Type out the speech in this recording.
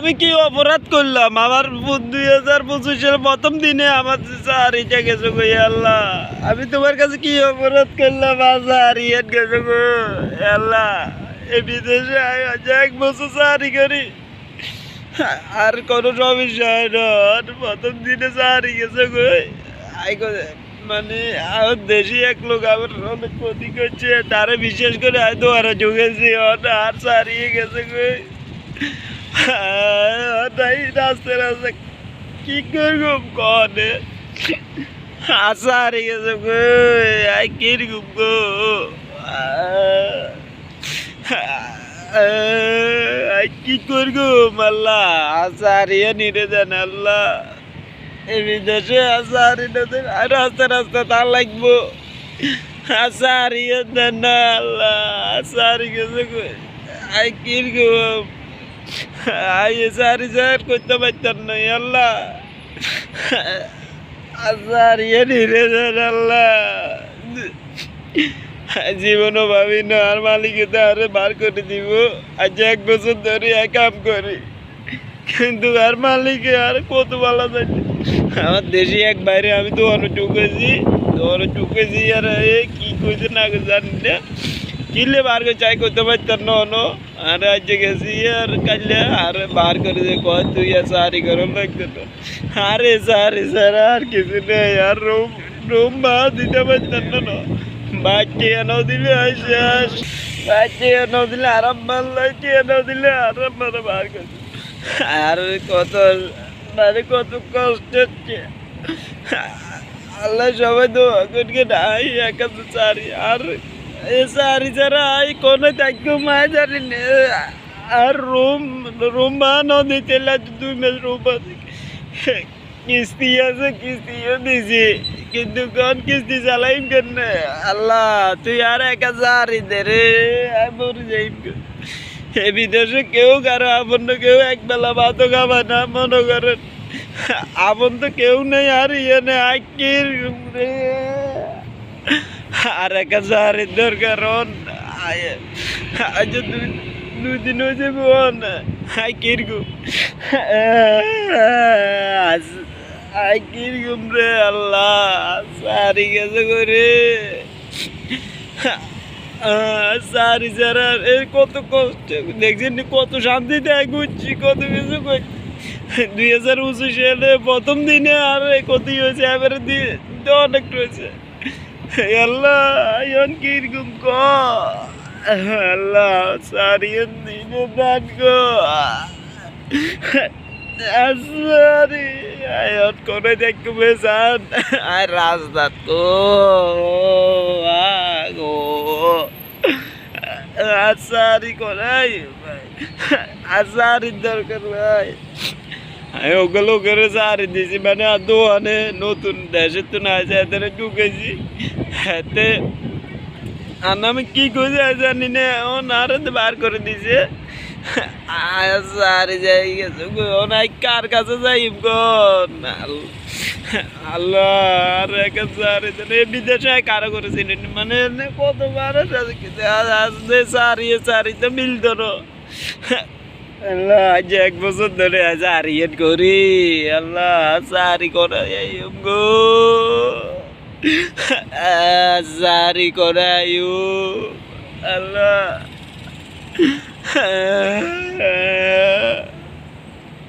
আমি কি অপরাধ করলাম? আমার দুই হাজার পঁচিশের প্রথম দিনে আমার হারিয়ে গেছো গো ইয়া আল্লাহ। আমি তোমার কাছে কি অপরাধ করলাম? আজ হারিয়ে গেছো গো আল্লাহ। এই বিদেশে এক বছর চারি করি। আর কোনো সমস্যা হয় না। প্রথম দিনে হারিয়ে গেছে গো। আই মানে আমার দেশি এক লোক আমার অনেক ক্ষতি করছে। তারা বিশেষ করে আয়, দোয়ারা ঢুকেছি। আর হারিয়ে গেছে গো। তাই রাস্তা রাস্তা কি করব? কনে আশা হারিয়ে গেছে গো আই কীরকম গো আই কি করব মাল্লা আশা হারিয়ে নিরে জান আল্লাহ এই বিদেশে আশা হারিয়ে রাস্তা রাস্তা তার লাগবো আশা হারিয়ে দেন আল্লাহ আশা হারিয়ে গেছে গো আই কীরকম আই সারি স্যার করতে পারতাম না আল্লাহ। ইয়ে নিরে যান আল্লাহ। জীবনও ভাবি না, আর মালিকে আরে বার করে দিব। আজ এক বছর ধরে এক কাম করি। কিন্তু আর মালিকে আর কত ভালো থাকে আমার দেশি এক বাইরে আমি তো অনেক ঢুকেছি, তো অনেক ঢুকেছি, আর এ কি কইছে না জানি না। কিলে বার করে চাই করতে পারতাম না, অন। আর আজ গেছি আর কাইলে আর বার করে যে কয়, তুই আর সারি করো লাগতো আরে সারি স্যার, আর কিছু নেই, আর রুম রুম বা দিতে পারতাম না বাচ্চা এনে দিলে শেষ বাচ্চা এনে দিলে আরাম ভালো লাগছে এনে দিলে আরাম মানে বার করে। আর কত মানে কত কষ্ট হচ্ছে। আল্লাহ সবাই তো করকে নাই একান্ত সারি আর থাকব মা জানি না। আর রুম রুম বানো দিতে দুই মাস কিস্তি আছে, কিস্তিও দিছি। কিন্তু কোন কিস্তি চালাইম আল্লাহ, তুই আর একা সারি দে রে আমি মরে যাইম এ বিদেশে কেউ কারও আপন কেউ এক বেলা ভাতও খাবা না, মনে করেন। আপন তো কেউ নেই, আর ইয়ে নেই আকির আর একা সারির দরকার দুই দিন হয়েছে বোন আই কীরকম? রে আল্লাহ? সারি গেছে করে সারি সারা এ কত কষ্ট। দেখছেন কত শান্তিতে ঘুরছি কত কিছু করছি দুই হাজার পঁচিশ সালে প্রথম দিনে আর এ কতই হয়েছে, এবারে দিয়ে অনেক রয়েছে। আল্লাহ এখন কীরকম ক আল্লাহ সারিয়ন দিনে দান গো সারি আয়ন করে দেখবে সান আর রাস্তা তো আগো আসারি করাই আসারির দরকার ভাই আমি ওগুলো করে সারি দিয়েছি মানে আর দোয়ানে নতুন দেশের তো না আছে এদের ঢুকেছি হাতে আর আমি কি আর জানি না, ও নারে বার করে দিছে। সারি যাই গেছে নাই কার কাছে যাই আল্লাহ, আর বিদেশে কারও করেছি মানে কতবার সারিয়ে সারিতে মিলতো না আল্লাহ, আজ এক বছর ধরে আজ আরিয়েন করি। আল্লাহ সারি করে গো। সারি করায়ু আল্লাহ